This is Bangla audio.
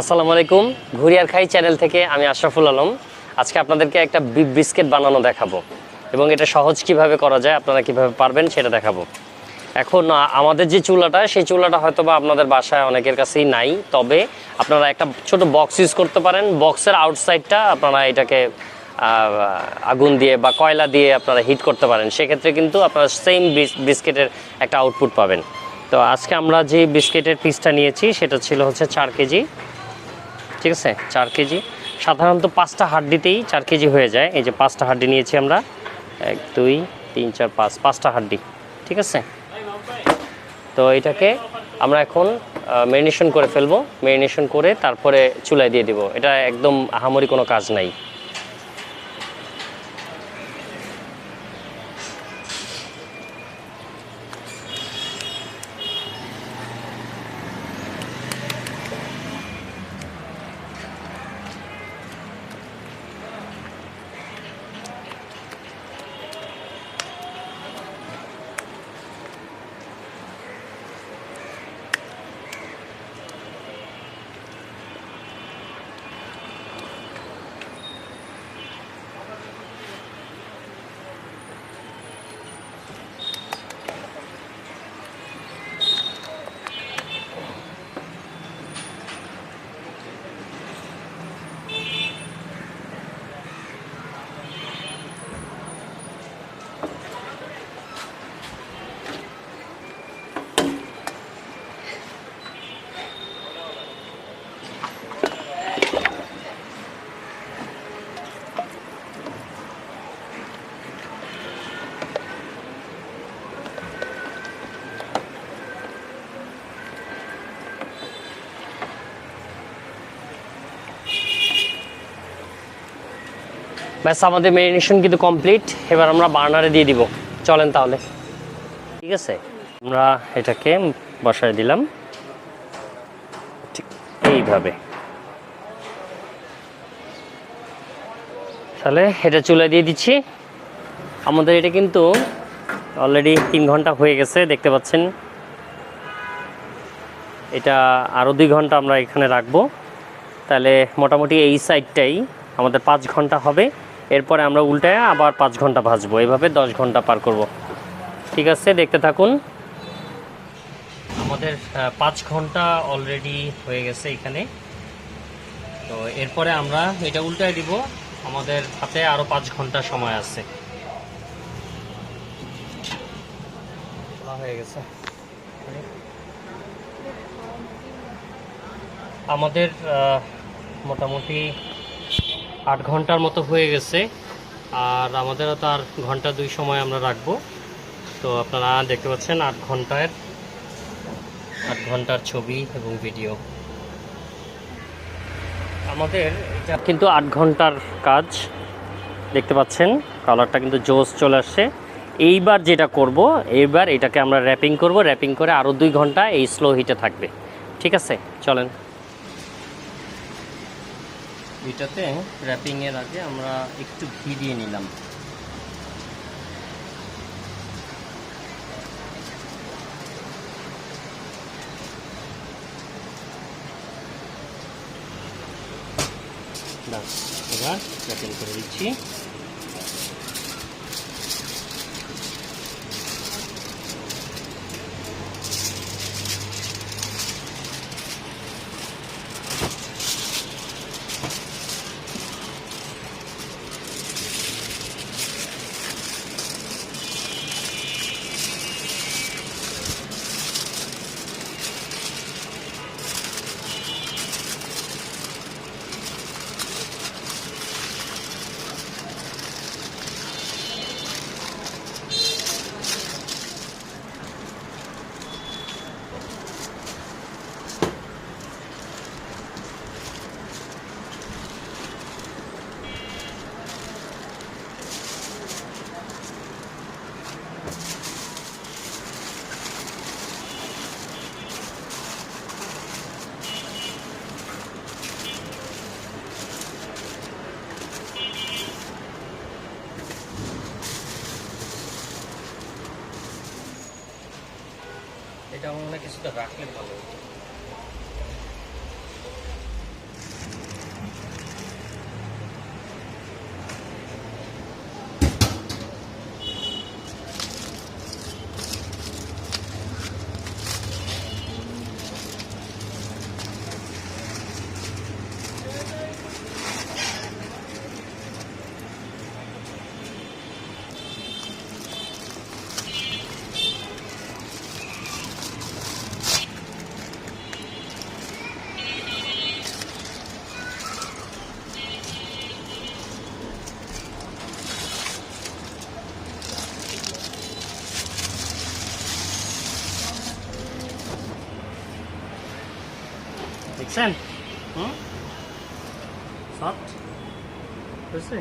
আসসালামু আলাইকুম, ঘুরিয়ার খাই চ্যানেল থেকে আমি আশরাফুল আলম। আজকে আপনাদেরকে একটা বিস্কিট বানানো দেখাবো এবং এটা সহজ কীভাবে করা যায়, আপনারা কীভাবে পারবেন সেটা দেখাবো। এখন আমাদের যে চুলাটা, সেই চুলাটা হয়তো বা আপনাদের বাসায় অনেকের কাছেই নাই, তবে আপনারা একটা ছোট বক্স ইউজ করতে পারেন। বক্সের আউটসাইডটা আপনারা এটাকে আগুন দিয়ে বা কয়লা দিয়ে আপনারা হিট করতে পারেন। সেক্ষেত্রে কিন্তু আপনারা সেম বিস্কিটের একটা আউটপুট পাবেন। তো আজকে আমরা যে বিস্কিটের পিসটা নিয়েছি, সেটা ছিল হচ্ছে চার কেজি। ঠিক আছে? চার কেজি। সাধারণত পাঁচটা হাড্ডিতেই চার কেজি হয়ে যায়। এই যে পাঁচটা হাড্ডি নিয়েছি আমরা। এক, দুই, তিন, চার, পাঁচ, পাঁচটা হাড্ডি। ঠিক আছে? তো এটাকে আমরা এখন মেরিনেশন করে ফেলব। মেরিনেশন করে তারপরে চুলায় দিয়ে দিব। এটা একদম আহামরি কোনো কাজ নাই। ব্যাস, আমাদের মেরিনেশন কিন্তু কমপ্লিট। এবার আমরা বার্নারে দিয়ে দিব। চলেন তাহলে। ঠিক আছে? আমরা এটাকে বসায় দিলাম। ঠিক এইভাবে। তাহলে এটা চুলে দিয়ে দিচ্ছি। আমাদের এটা কিন্তু অলরেডি তিন ঘণ্টা হয়ে গেছে, দেখতে পাচ্ছেন। এটা আরও দুই ঘণ্টা আমরা এখানে রাখব। তাহলে মোটামুটি এই সাইডটাই আমাদের পাঁচ ঘণ্টা হবে। এরপরে আমরা উল্টায় আবার পাঁচ ঘণ্টা ভাজবো। এভাবে দশ ঘণ্টা পার করব। ঠিক আছে, দেখতে থাকুন। আমাদের পাঁচ ঘণ্টা অলরেডি হয়ে গেছে এখানে। তো এরপরে আমরা এটা উল্টায় দিব। আমাদের হাতে আরও পাঁচ ঘণ্টা সময় আছে। হয়ে গেছে। আমাদের মোটামুটি আট ঘণ্টার মতো হয়ে গেছে। আর আমাদেরও তো আর ঘণ্টা দুই সময় আমরা রাখব। তো আপনারা দেখতে পাচ্ছেন আট ঘণ্টার আট ঘণ্টার ছবি এবং ভিডিও। আমাদের এটা কিন্তু আট ঘণ্টার কাজ, দেখতে পাচ্ছেন, কালারটা কিন্তু জোস চলে আসছে। এইবার যেটা করব, এইবার এটাকে আমরা র্যাপিং করব। র্যাপিং করে আরও দুই ঘণ্টা এই স্লো হিটে থাকবে। ঠিক আছে, চলেন। এটাতে র্যাপিংয়ের আগে আমরা একটু ঘি দিয়ে নিলাম। এবার র্যাপিং করে দিচ্ছি। আমার মনে হয় কিছুটা রাখলে ভালো হতো। দেখছেন হুম সফট বুঝছে